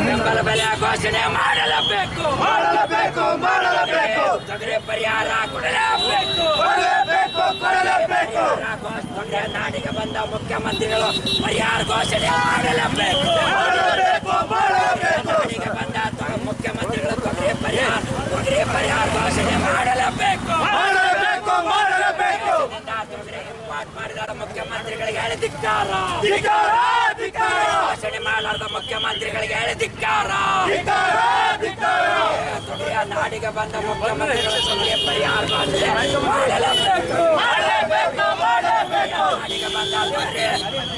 ಬೆಂಬಲ ಬೆಲೆ ಘೋಷಣೆ ಮಾಡಲೇಬೇಕು ಮಾಡಲೇಬೇಕು ಮಾಡಲೇಬೇಕು ತೊಗರಿ ಪರಿಹಾರ ಕೊಡಲೇಬೇಕು ಕೊಡಲೇಬೇಕು ಕೊಡಲೇಬೇಕು ತೊಗರಿ ನಾಡಿಗೆ ಬಂದ ಮುಖ್ಯಮಂತ್ರಿಗಳು ಪರಿಹಾರ ಘೋಷಣೆ ಮಾಡಲೇಬೇಕು ಮಾಡಲೇಬೇಕು ಮಾಡಲೇಬೇಕು ನಾಡಿಗೆ ಬಂದ ಮುಖ್ಯಮಂತ್ರಿಗಳು ತೊಗರಿ ಪರಿಹಾರ ತೊಗರಿ ಪರಿಹಾರ ಘೋಷಣೆ ಮಾಡಲೇಬೇಕು ಮಾಡಲೇಬೇಕು ಮಾಡಲೇಬೇಕು ಬಂದ ತೊಗರಿ ಮಾಡಿದ ಮುಖ್ಯಮಂತ್ರಿಗಳಿಗೆ ಹೇಳಿ ಧಿಕ್ಕಾರ. ಧಿಕ್ಕಾರ ಧಿಕ್ಕಾರ. ಘೋಷಣೆ ಮಾಡಲಾರ್ದ ಮುಖ್ಯಮಂತ್ರಿಗಳಿಗೆ ಹೇಳಿ ಧಿಕ್ಕಾರ. ಧಿಕ್ಕಾರ ಧಿಕ್ಕಾರ. ತುಡಿಯ ನಾಡಿಗೆ ಬಂದ ಮುಖ್ಯಮಂತ್ರಿಗಳು ತೊಗರಿ ಪರಿಹಾರ ಮಾಡಲೇಬೇಕು. ಮಾಡಲೇಬೇಕು ಮಾಡಲೇಬೇಕು. ನಾಡಿಗೆ ಬಂದ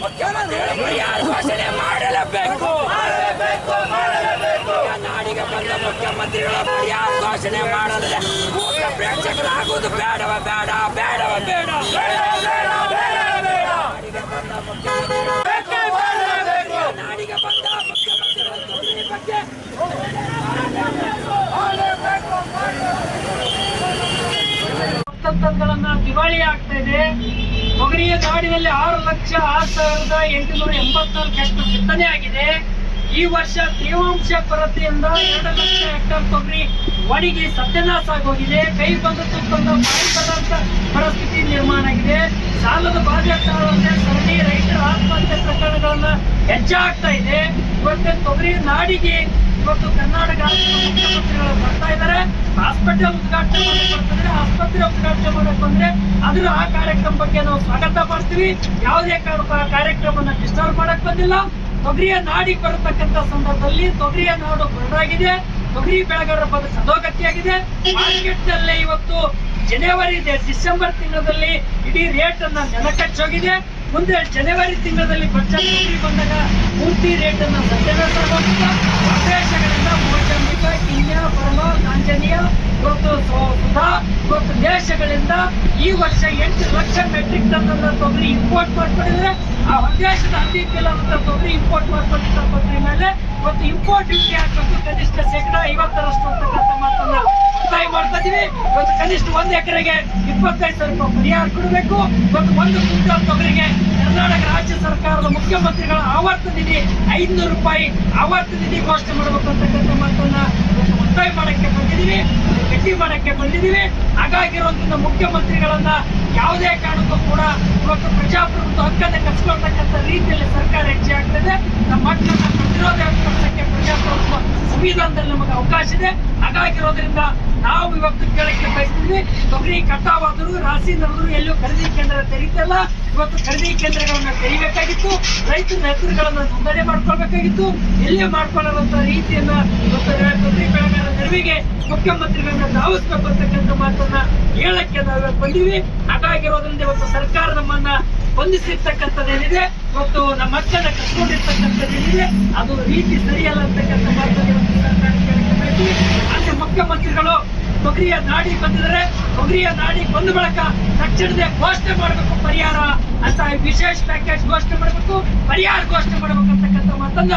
ಮುಖ್ಯಮಂತ್ರಿಗಳು ಪರಿಹಾರ ಘೋಷಣೆ ಮಾಡಲೇಬೇಕು. ಮಾಡಲೇಬೇಕು ಮಾಡಲೇಬೇಕು. ನಾಡಿಗೆ ಬಂದ ಮುಖ್ಯಮಂತ್ರಿಗಳ ಪರಿಹಾರ ಘೋಷಣೆ ಮಾಡಲಿದೆ ಮೂಕ ಪ್ರೇಕ್ಷಕರಾಗುವುದು ಬೇಡವ ಬೇಡ ಬೇಡವ ಬೇಡ ನಾಡಿಗೆ ಬಂದ ಮುಖ್ಯಮಂತ್ರಿಗಳು ಬೇಕೇ ಮಾಡಲೇಬೇಕು ನಾಡಿಗೆ ಬಂದ ಮುಖ್ಯಮಂತ್ರಿಗಳ ತೊಗರಿ ಬಗ್ಗೆ ತಂತ್ರಗಳನ್ನ ದಿವಾಳಿ ಆಗ್ತಾ ಇದೆ. ತೊಗರಿಯ ನಾಡಿನಲ್ಲಿ ಆರು ಲಕ್ಷ ಆರು ಸಾವಿರದ ಎಂಟುನೂರ ಎಂಬತ್ನಾಲ್ಕು ಹೆಕ್ಟರ್ ಬಿತ್ತನೆ ಆಗಿದೆ. ಈ ವರ್ಷ ತೇವಾಂಶ ಕೊರತೆಯಿಂದ ಎರಡು ಲಕ್ಷ ಹೆಕ್ಟರ್ ತೊಗರಿ ಒಣಗಿ ಸತ್ಯನಾಶ ಆಗೋಗಿದೆ. ಕೈ ಬಂದು ತಕ್ಕಂತ ಬಾಯಿ ಪದಾರ್ಥ ಪರಿಸ್ಥಿತಿ ನಿರ್ಮಾಣ ಆಗಿದೆ. ಸಾಲದ ಬಾಧೆ ಸರಣಿ ರೈತರ ಆತ್ಮಹತ್ಯೆ ಪ್ರಕರಣಗಳನ್ನ ಹೆಚ್ಚಾಗ್ತಾ ಇದೆ. ಇವತ್ತು ತೊಗರಿ ನಾಡಿಗೆ ಇವತ್ತು ಕರ್ನಾಟಕ ಮುಖ್ಯಮಂತ್ರಿಗಳು ಬರ್ತಾ ಇದ್ದಾರೆ. ಹಾಸ್ಪಿಟಲ್ ಉದ್ಘಾಟನೆ ಆಸ್ಪತ್ರೆ ಉದ್ಘಾಟನೆ ಮಾಡಕ್ ಬಂದ್ರೆ ಅದ್ರ ಆ ಕಾರ್ಯಕ್ರಮ ಬಗ್ಗೆ ನಾವು ಸ್ವಾಗತ ಮಾಡ್ತೀವಿ. ಯಾವುದೇ ಕಾರಣಕ್ಕೂ ಆ ಡಿಸ್ಟರ್ಬ್ ಮಾಡಕ್ ಬಂದಿಲ್ಲ. ತೊಗರಿಯ ನಾಡಿ ಬರತಕ್ಕಂತ ಸಂದರ್ಭದಲ್ಲಿ ತೊಗರಿಯ ನಾಡು ಬರಡಾಗಿದೆ ತೊಗರಿ ಬೆಳೆಗಾರರ ಬಗ್ಗೆ ಸದೋಗತಿಯಾಗಿದೆ. ಮಾರ್ಕೆಟ್ನಲ್ಲಿ ಇವತ್ತು ಜನವರಿ ಡಿಸೆಂಬರ್ ತಿಂಗಳಲ್ಲಿ ಇಡೀ ರೇಟ್ ಅನ್ನ ನೆಲಕಚ್ಚೋಗಿದೆ ಮುಂದೆ ಜನವರಿ ತಿಂಗಳಲ್ಲಿ ಬಜೆಟ್ ಬಂದಾಗ ಪೂರ್ತಿ ರೇಟ್ ಅನ್ನ ಸತ್ಯನಾಶ ದೇಶಗಳಿಂದ ಈ ವರ್ಷ ಎಂಟು ಲಕ್ಷ ಮೆಟ್ರಿಕ್ ಟನ್ ತೊಗರಿ ಇಂಪೋರ್ಟ್ ಮಾಡ್ಕೊಂಡಿದ್ರೆ ಆ ಹೊರದೇಶದ ಹದಿನೈದು ಅಂತ ತೊಗರಿ ಇಂಪೋರ್ಟ್ ಮಾಡ್ಕೊಂಡಿದ್ದ ತೊಗರಿ ಮೇಲೆ. ಮತ್ತು ಇಂಪೋರ್ಟ್ ಡ್ಯೂಟಿ ಹಾಕಬೇಕು ಕನಿಷ್ಠ ಶೇಕಡ ಐವತ್ತರಷ್ಟು ಅಂತಕ್ಕಂಥ ಮಾತನ್ನ ಒತ್ತಾಯ ಮಾಡ್ತಾ ಇದೀವಿ. ಇವತ್ತು ಕನಿಷ್ಠ ಒಂದು ಎಕರೆಗೆ ಇಪ್ಪತ್ತೈದು ಸಾವಿರ ರೂಪಾಯಿ ಪರಿಹಾರ ಕೊಡಬೇಕು. ಮತ್ತು ಒಂದು ಕ್ವಿಂಟಲ್ ತೊಗರಿಗೆ ಕರ್ನಾಟಕ ರಾಜ್ಯ ಸರ್ಕಾರದ ಮುಖ್ಯಮಂತ್ರಿಗಳ ಆವರ್ತ ನಿಧಿ ಐದುನೂರು ರೂಪಾಯಿ ಆವರ್ತ ನಿಧಿ ಘೋಷಣೆ ಮಾಡಬೇಕು ಅಂತಕ್ಕಂಥ ಮಾತನ್ನ ಒತ್ತಾಯ ಮಾಡಕ್ಕೆ ಬಂದಿದ್ದೀವಿ. ಗಟ್ಟಿ ಮಾಡಕ್ಕೆ ಬಂದಿದ್ದೀವಿ. ಹಾಗಾಗಿರುವಂತಹ ಮುಖ್ಯಮಂತ್ರಿಗಳನ್ನ ಯಾವುದೇ ಕಾರಣಕ್ಕೂ ಕೂಡ ಇವತ್ತು ಪ್ರಜಾಪ್ರಭುತ್ವ ಹಕ್ಕನ್ನ ಕಚ್ಕೊಳ್ತಕ್ಕಂಥ ರೀತಿಯಲ್ಲಿ ಸರ್ಕಾರ ಹೆಜ್ಜೆ ಆಗ್ತದೆ. ನಮ್ಮ ಮಕ್ಕಳನ್ನ ಪ್ರತಿರೋಧ ವ್ಯಕ್ತಪಡಿಸಕ್ಕೆ ಪ್ರಜಾಪ್ರಭುತ್ವ ಸಂವಿಧಾನದಲ್ಲಿ ನಮಗೆ ಅವಕಾಶ ಇದೆ. ಹಾಗಾಗಿರೋದ್ರಿಂದ ನಾವು ಇವತ್ತು ಕೇಳಕ್ಕೆ ಬಯಸ್ತೀವಿ ತೊಗರಿ, ಕಟಾವಾದರೂ, ರಾಸಿ ನಡೆದ್ರು ಎಲ್ಲೂ ಖರೀದಿ ಕೇಂದ್ರ ತೆರೀತಲ್ಲ ಇವತ್ತು ಖರೀದಿ ಕೇಂದ್ರಗಳನ್ನ ತೆರಿಬೇಕಾಗಿತ್ತು ರೈತರ ಹೆಸರುಗಳನ್ನ ನೋಂದಣಿ ಮಾಡ್ಕೊಳ್ಬೇಕಾಗಿತ್ತು. ಎಲ್ಲೇ ಮಾಡ್ಕೊಳ್ಳೋದಂತ ರೀತಿಯನ್ನ ಇವತ್ತು ತೊಗರಿ ನೆರವಿಗೆ ಮುಖ್ಯಮಂತ್ರಿಗಳನ್ನ ಧಾವಿಸ್ಬೇಕಂತಕ್ಕಂಥ ಮಾತನ್ನ ಹೇಳಕ್ಕೆ ನಾವು ಬಂದಿವಿ. ಹಾಗಾಗಿರೋದ್ರಿಂದ ಇವತ್ತು ಸರ್ಕಾರ ನಮ್ಮನ್ನ ಬಂಧಿಸಿರ್ತಕ್ಕಂಥದ್ದೇನಿದೆ ಮತ್ತು ನಮ್ಮ ಮಕ್ಕಳನ್ನ ಕಸ್ಕೊಂಡಿರ್ತಕ್ಕಂಥದ್ದೇನಿದೆ ಅದು ರೀತಿ ಸರಿಯಲ್ಲ ಅಂತಕ್ಕಂಥ ಮಾತನ್ನು ಅಲ್ಲಿ ಮುಖ್ಯಮಂತ್ರಿಗಳು ತೊಗರಿಯ ನಾಡಿ ಬಂದಿದ್ರೆ ತೊಗರಿಯ ನಾಡಿ ಬಂದ ಬಳಕ ತಕ್ಷಣದೇ ಘೋಷಣೆ ಮಾಡಬೇಕು ಪರಿಹಾರ ಅಂತ ವಿಶೇಷ ಪ್ಯಾಕೇಜ್ ಘೋಷಣೆ ಮಾಡಬೇಕು, ಪರಿಹಾರ ಘೋಷಣೆ ಮಾಡಬೇಕು ಅಂತಕ್ಕಂಥ ಮಾತನ್ನ